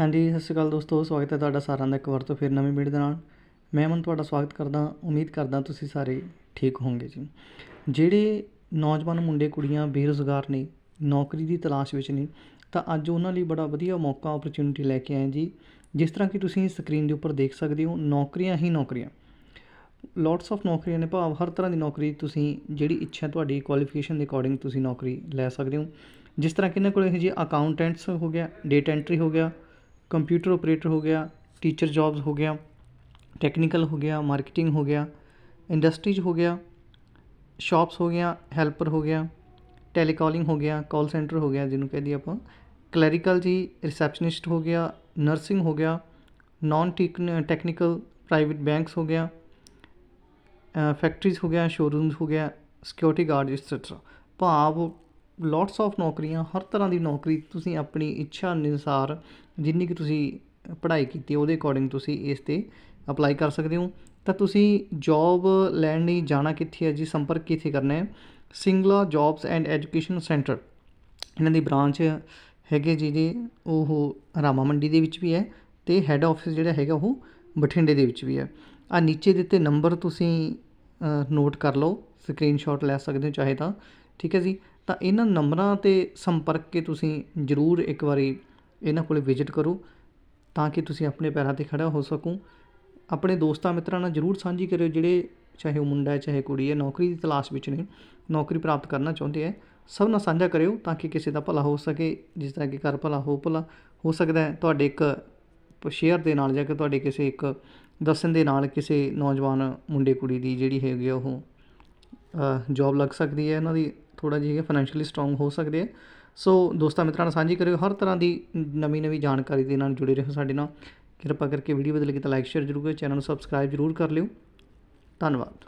ਹਾਂਜੀ, ਸਤਿ ਸ਼੍ਰੀ ਅਕਾਲ ਦੋਸਤੋ, ਸਵਾਗਤ ਹੈ ਤੁਹਾਡਾ ਸਾਰਿਆਂ ਦਾ ਇੱਕ ਵਾਰ ਤੋਂ ਫਿਰ ਨਵੀਂ ਵੀਡੀਓ ਦੇ ਨਾਲ। ਮੈਂ ਮਨ ਤੁਹਾਡਾ ਸਵਾਗਤ ਕਰਦਾ, ਉਮੀਦ ਕਰਦਾ ਤੁਸੀਂ ਸਾਰੇ ਠੀਕ ਹੋਵੋਗੇ ਜੀ। ਜਿਹੜੇ ਨੌਜਵਾਨ ਮੁੰਡੇ, ਕੁੜੀਆਂ ਬੇਰੁਜ਼ਗਾਰ ਨੇ, ਨੌਕਰੀ ਦੀ ਤਲਾਸ਼ ਵਿੱਚ ਨੇ, ਤਾਂ ਅੱਜ ਉਹਨਾਂ ਲਈ ਬੜਾ ਵਧੀਆ ਮੌਕਾ ਓਪਰਚੁਨਿਟੀ ਲੈ ਕੇ ਆਏ ਜੀ। ਜਿਸ ਤਰ੍ਹਾਂ ਕਿ ਤੁਸੀਂ ਸਕਰੀਨ ਦੇ ਉੱਪਰ ਦੇਖ ਸਕਦੇ ਹੋ, ਨੌਕਰੀਆਂ ਹੀ ਨੌਕਰੀਆਂ। ਲੋਟਸ ਆਫ ਨੌਕਰੀਆਂ ਨੇ, ਭਾਵ ਹਰ ਤਰ੍ਹਾਂ ਦੀ ਨੌਕਰੀ ਤੁਸੀਂ, ਜਿਹੜੀ ਇੱਛਾ ਤੁਹਾਡੀ ਕੁਆਲੀਫਿਕੇਸ਼ਨ ਦੇ ਅਕੋਰਡਿੰਗ ਤੁਸੀਂ ਨੌਕਰੀ ਲੈ ਸਕਦੇ ਹੋ। ਜਿਸ ਤਰ੍ਹਾਂ ਕਿ ਇਹਨਾਂ ਕੋਲ ਇਹ ਜੀ ਅਕਾਊਂਟੈਂਟਸ ਹੋ ਗਿਆ ਡੇਟਾ ਐਂਟਰੀ ਹੋ ਗਿਆ ਕੰਪਿਊਟਰ ਆਪਰੇਟਰ ਹੋ ਗਿਆ ਟੀਚਰ ਜੌਬਸ ਹੋ ਗਿਆ ਟੈਕਨੀਕਲ ਹੋ ਗਿਆ ਮਾਰਕੀਟਿੰਗ ਹੋ ਗਿਆ ਇੰਡਸਟਰੀਜ਼ ਹੋ ਗਿਆ ਸ਼ਾਪਸ ਹੋ ਗਿਆ ਹੈਲਪਰ ਹੋ ਗਿਆ ਟੈਲੀਕਾਲਿੰਗ ਹੋ ਗਿਆ ਕਾਲ ਸੈਂਟਰ ਹੋ ਗਿਆ ਜਿਹਨੂੰ ਕਹਿੰਦੇ ਆਪਾਂ ਕਲੈਰੀਕਲ ਜੀ ਰਿਸੈਪਸ਼ਨਿਸਟ ਹੋ ਗਿਆ ਨਰਸਿੰਗ ਹੋ ਗਿਆ ਨਾਨ ਟੈਕਨੀਕਲ ਪ੍ਰਾਈਵੇਟ ਬੈਂਕਸ ਹੋ ਗਿਆ ਫੈਕਟਰੀਜ਼ ਹੋ ਗਿਆ ਸ਼ੋਰੂਮਸ ਹੋ ਗਿਆ ਸਿਕਿਉਰਿਟੀ ਗਾਰਡ ਐਕਸੈਟਰਾ ਭਾਵ ਲੋਟਸ ਆਫ ਨੌਕਰੀਆਂ, ਹਰ ਤਰ੍ਹਾਂ ਦੀ ਨੌਕਰੀ ਤੁਸੀਂ ਆਪਣੀ ਇੱਛਾ ਅਨੁਸਾਰ ਜਿੰਨੀ ਕੁ ਤੁਸੀਂ ਪੜ੍ਹਾਈ ਕੀਤੀ, ਉਹਦੇ ਅਕੋਰਡਿੰਗ ਤੁਸੀਂ ਇਸ ਤੇ ਅਪਲਾਈ ਕਰ ਸਕਦੇ ਹੋ। ਤਾਂ ਤੁਸੀਂ ਜੋਬ ਲੈਣ ਲਈ ਜਾਣਾ ਕਿੱਥੇ ਹੈ ਜੀ? ਸੰਪਰਕ ਕਿੱਥੇ ਕਰਨਾ ਹੈ? Singla jobs and education centre ਇਹਨਾਂ ਦੀ ਬ੍ਰਾਂਚ ਹੈਗੇ ਜਿਹਦੇ ਉਹ ਰਾਮਾ ਮੰਡੀ ਦੇ ਵਿੱਚ ਵੀ ਹੈ ਤੇ ਹੈੱਡ ਆਫਿਸ ਜਿਹੜਾ ਹੈਗਾ ਉਹ ਬਠਿੰਡੇ ਦੇ ਵਿੱਚ ਵੀ ਹੈ। ਆ ਨੀਚੇ ਦਿੱਤੇ ਨੰਬਰ ਤੁਸੀਂ ਨੋਟ ਕਰ ਲਓ ਸਕਰੀਨਸ਼ਾਟ ਲੈ ਸਕਦੇ ਹੋ ਚਾਹੇ ਤਾਂ, ਠੀਕ ਹੈ ਜੀ? ਤਾਂ ਇਹਨਾਂ ਨੰਬਰਾਂ ਤੇ ਸੰਪਰਕ ਕੇ ਤੁਸੀਂ ਜ਼ਰੂਰ ਇੱਕ ਵਾਰੀ ਇਹਨਾਂ ਕੋਲ ਵਿਜ਼ਿਟ ਕਰੋ ਤਾਂ ਕਿ ਤੁਸੀਂ ਆਪਣੇ ਪੈਰਾਂ ਤੇ ਖੜ੍ਹਾ ਹੋ ਸਕੋ। ਆਪਣੇ ਦੋਸਤਾਂ ਮਿੱਤਰਾਂ ਨਾਲ ਜ਼ਰੂਰ ਸਾਂਝੀ ਕਰਿਓ ਜਿਹੜੇ ਚਾਹੇ ਉਹ ਮੁੰਡਾ ਹੈ, ਚਾਹੇ ਕੁੜੀ ਹੈ, ਨੌਕਰੀ ਦੀ ਤਲਾਸ਼ ਵਿੱਚ ਨੇ, ਨੌਕਰੀ ਪ੍ਰਾਪਤ ਕਰਨਾ ਚਾਹੁੰਦੇ ਹੈ। ਸਭ ਨਾਲ ਸਾਂਝਾ ਕਰਿਓ ਤਾਂ ਕਿ ਕਿਸੇ ਦਾ ਭਲਾ ਹੋ ਸਕੇ, ਜਿਸ ਤਰ੍ਹਾਂ ਕਿ ਘਰ ਭਲਾ, ਹੋ ਭਲਾ ਹੋ ਸਕਦਾ ਹੈ। ਤੁਹਾਡੇ ਇੱਕ ਸ਼ੇਅਰ ਦੇ ਨਾਲ ਜਾਂ ਕਿ ਤੁਹਾਡੇ ਕਿਸੇ ਇੱਕ ਦੱਸਣ ਦੇ ਨਾਲ ਕਿਸੇ ਨੌਜਵਾਨ ਮੁੰਡੇ ਕੁੜੀ ਦੀ ਜਿਹੜੀ ਹੈਗੀ ਆ ਉਹ ਜੌਬ ਲੱਗ ਸਕਦੀ ਹੈ। ਇਹਨਾਂ ਦੀ ਥੋੜਾ ਜਿਹਾ ਫਾਈਨੈਂਸ਼ੀਅਲੀ ਸਟਰੋਂਗ ਹੋ ਸਕਦੇ ਆ। ਸੋ ਦੋਸਤਾਂ ਮਿੱਤਰਾਂ ਨਾਲ ਸਾਂਝੀ ਕਰਿਓ, ਹਰ ਤਰ੍ਹਾਂ ਦੀ ਨਵੀਂ ਨਵੀਂ ਜਾਣਕਾਰੀ ਦੇ ਨਾਲ ਜੁੜੇ ਰਹੋ ਸਾਡੇ ਨਾਲ। ਕਿਰਪਾ ਕਰਕੇ ਵੀਡੀਓ ਬਦਲ ਕੇ ਤਾਂ ਲਾਈਕ ਸ਼ੇਅਰ ਜ਼ਰੂਰ ਕਰਿਓ ਚੈਨਲ ਨੂੰ ਸਬਸਕ੍ਰਾਈਬ ਜ਼ਰੂਰ ਕਰ ਲਿਓ। ਧੰਨਵਾਦ।